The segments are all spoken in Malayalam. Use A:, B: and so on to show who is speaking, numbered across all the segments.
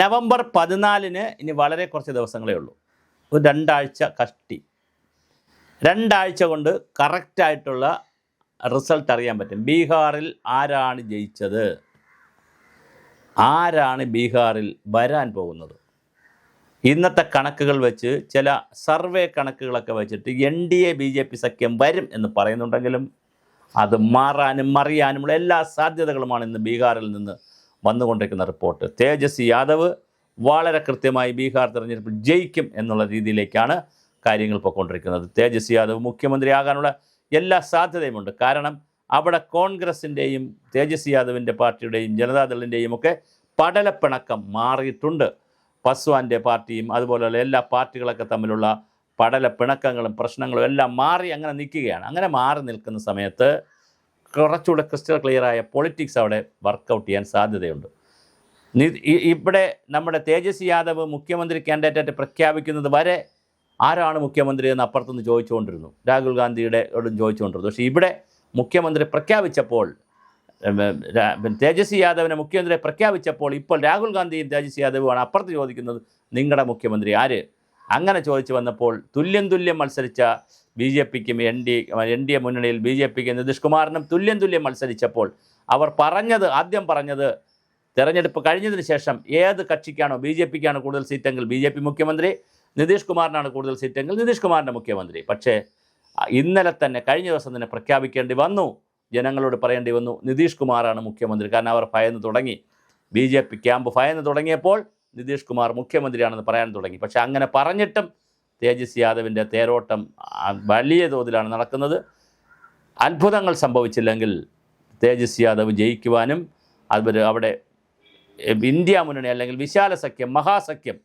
A: നവംബർ പതിനാലിന് ഇനി വളരെ കുറച്ച് ദിവസങ്ങളേ ഉള്ളൂ. ഒരു രണ്ടാഴ്ച കഷ്ടി. രണ്ടാഴ്ച കൊണ്ട് കറക്റ്റായിട്ടുള്ള റിസൾട്ട് അറിയാൻ പറ്റും. ബീഹാറിൽ ആരാണ് ജയിച്ചത്? ആരാണ് ബീഹാറിൽ വരാൻ പോകുന്നത്? ഇന്നത്തെ കണക്കുകൾ വെച്ച് ചില സർവേ കണക്കുകളൊക്കെ വെച്ചിട്ട് N D A B J P സഖ്യം വരും എന്ന് പറയുന്നുണ്ടെങ്കിലും അത് മാറാനും മറിയാനുമുള്ള എല്ലാ സാധ്യതകളുമാണ് ഇന്ന് ബീഹാറിൽ നിന്ന് വന്നുകൊണ്ടിരിക്കുന്ന റിപ്പോർട്ട്. തേജസ്വി യാദവ് വളരെ കൃത്യമായി ബീഹാർ തെരഞ്ഞെടുപ്പിൽ ജയിക്കും എന്നുള്ള രീതിയിലേക്കാണ് കാര്യങ്ങൾ പോയിക്കൊണ്ടിരിക്കുന്നത്. തേജസ്വി യാദവ് മുഖ്യമന്ത്രിയാകാനുള്ള എല്ലാ സാധ്യതയുമുണ്ട്. കാരണം അവിടെ കോൺഗ്രസിന്റെയും തേജസ്വി യാദവിന്റെ പാർട്ടിയുടെയും ജനതാദളിന്റെയും ഒക്കെ പടലപ്പിണക്കം മാറിയിട്ടുണ്ട്. പസ്വാന്റെ പാർട്ടിയും അതുപോലെയുള്ള എല്ലാ പാർട്ടികളൊക്കെ തമ്മിലുള്ള പടല പിണക്കങ്ങളും പ്രശ്നങ്ങളും എല്ലാം മാറി അങ്ങനെ നിൽക്കുകയാണ്. അങ്ങനെ മാറി നിൽക്കുന്ന സമയത്ത് കുറച്ചുകൂടെ ക്രിസ്റ്റൽ ക്ലിയറായ പൊളിറ്റിക്സ് അവിടെ വർക്കൗട്ട് ചെയ്യാൻ സാധ്യതയുണ്ട്. ഇവിടെ നമ്മുടെ തേജസ്വി യാദവ് മുഖ്യമന്ത്രി കാൻഡിഡേറ്റായിട്ട് പ്രഖ്യാപിക്കുന്നത് വരെ ആരാണ് മുഖ്യമന്ത്രി എന്ന് അപ്പുറത്തുനിന്ന് ചോദിച്ചുകൊണ്ടിരുന്നു. രാഹുൽ ഗാന്ധിയുടെ ചോദിച്ചുകൊണ്ടിരുന്നു. പക്ഷേ ഇവിടെ മുഖ്യമന്ത്രി പ്രഖ്യാപിച്ചപ്പോൾ തേജസ്വി യാദവിനെ മുഖ്യമന്ത്രി പ്രഖ്യാപിച്ചപ്പോൾ ഇപ്പോൾ രാഹുൽ ഗാന്ധിയും തേജസ്വി യാദവുമാണ് അപ്പുറത്ത് ചോദിക്കുന്നത് നിങ്ങളുടെ മുഖ്യമന്ത്രി ആര്? അങ്ങനെ ചോദിച്ചു വന്നപ്പോൾ തുല്യം തുല്യം മത്സരിച്ച ബി ജെ പിക്കും N D N D A മുന്നണിയിൽ ബി ജെ പിക്കും നിതീഷ് കുമാറിനും തുല്യം തുല്യം മത്സരിച്ചപ്പോൾ അവർ പറഞ്ഞത് ആദ്യം പറഞ്ഞത് തെരഞ്ഞെടുപ്പ് കഴിഞ്ഞതിന് ശേഷം ഏത് കക്ഷിക്കാണോ ബി ജെ പിക്കാണ് കൂടുതൽ സീറ്റെങ്കിൽ ബി ജെ പി മുഖ്യമന്ത്രി നിതീഷ് കുമാറിനാണ് കൂടുതൽ സീറ്റെങ്കിൽ നിതീഷ് കുമാറിന്റെ മുഖ്യമന്ത്രി. പക്ഷേ ഇന്നലെ തന്നെ കഴിഞ്ഞ ദിവസം തന്നെ പ്രഖ്യാപിക്കേണ്ടി വന്നു. ജനങ്ങളോട് പറയേണ്ടി വന്നു നിതീഷ് കുമാറാണ് മുഖ്യമന്ത്രി. കാരണം അവർ ഭയന്ന് തുടങ്ങി. ബി ജെ പി ക്യാമ്പ് ഭയന്ന് തുടങ്ങിയപ്പോൾ നിതീഷ് കുമാർ മുഖ്യമന്ത്രിയാണെന്ന് പറയാൻ തുടങ്ങി. പക്ഷേ അങ്ങനെ പറഞ്ഞിട്ടും തേജസ് യാദവിന്റെ തേരോട്ടം വലിയ തോതിലാണ് നടക്കുന്നത്. അത്ഭുതങ്ങൾ സംഭവിച്ചില്ലെങ്കിൽ തേജസ് യാദവ് ജയിക്കുവാനും അതുപോലെ അവിടെ ഇന്ത്യ മുന്നണി അല്ലെങ്കിൽ വിശാല സഖ്യം മഹാസഖ്യം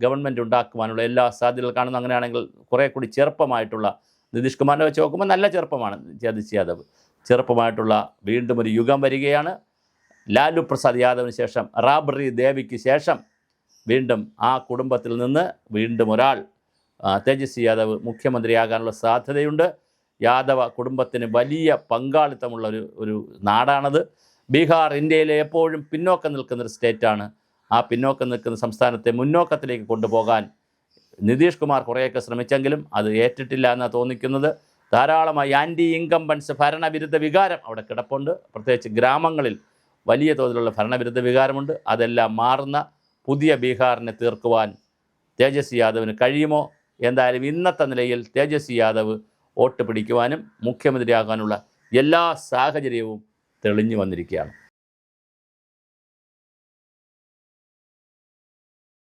A: ഗവൺമെന്റ് ഉണ്ടാക്കുവാനുള്ള എല്ലാ സാധ്യതകൾ കാണുന്നു. അങ്ങനെയാണെങ്കിൽ കുറേ കൂടി ചെറുപ്പമായിട്ടുള്ള നിതീഷ് കുമാറിനെ വെച്ച് നോക്കുമ്പോൾ നല്ല ചെറുപ്പമാണ് തേജസ് യാദവ്. ചെറുപ്പമായിട്ടുള്ള വീണ്ടും ഒരു യുഗം വരികയാണ്. ലാലു പ്രസാദ് യാദവിന് ശേഷം റാബ്രി ദേവിക്ക് ശേഷം വീണ്ടും ആ കുടുംബത്തിൽ നിന്ന് വീണ്ടും ഒരാൾ തേജസ്വി യാദവ് മുഖ്യമന്ത്രിയാകാനുള്ള സാധ്യതയുണ്ട്. യാദവ കുടുംബത്തിന് വലിയ പങ്കാളിത്തമുള്ള ഒരു ഒരു നാടാണത്. ബീഹാർ ഇന്ത്യയിലെ എപ്പോഴും പിന്നോക്കം നിൽക്കുന്നൊരു സ്റ്റേറ്റാണ്. ആ പിന്നോക്കം നിൽക്കുന്ന സംസ്ഥാനത്തെ മുന്നോക്കത്തിലേക്ക് കൊണ്ടുപോകാൻ നിതീഷ് കുമാർ കുറേയൊക്കെ ശ്രമിച്ചെങ്കിലും അത് ഏറ്റിട്ടില്ല എന്നാണ് തോന്നിക്കുന്നത്. ധാരാളമായി ആന്റി ഇൻകംബൻസ് ഭരണവിരുദ്ധ വികാരം അവിടെ കിടപ്പുണ്ട്. പ്രത്യേകിച്ച് ഗ്രാമങ്ങളിൽ വലിയ തോതിലുള്ള ഭരണവിരുദ്ധ വികാരമുണ്ട്. അതെല്ലാം മാറുന്ന പുതിയ ബീഹാറിനെ തീർക്കുവാൻ തേജസ്വി യാദവിന് കഴിയുമോ? എന്തായാലും ഇന്നത്തെ നിലയിൽ തേജസ്വി യാദവ് വോട്ട് പിടിക്കുവാനും മുഖ്യമന്ത്രിയാകാനുള്ള എല്ലാ സാഹചര്യവും തെളിഞ്ഞു വന്നിരിക്കുകയാണ്.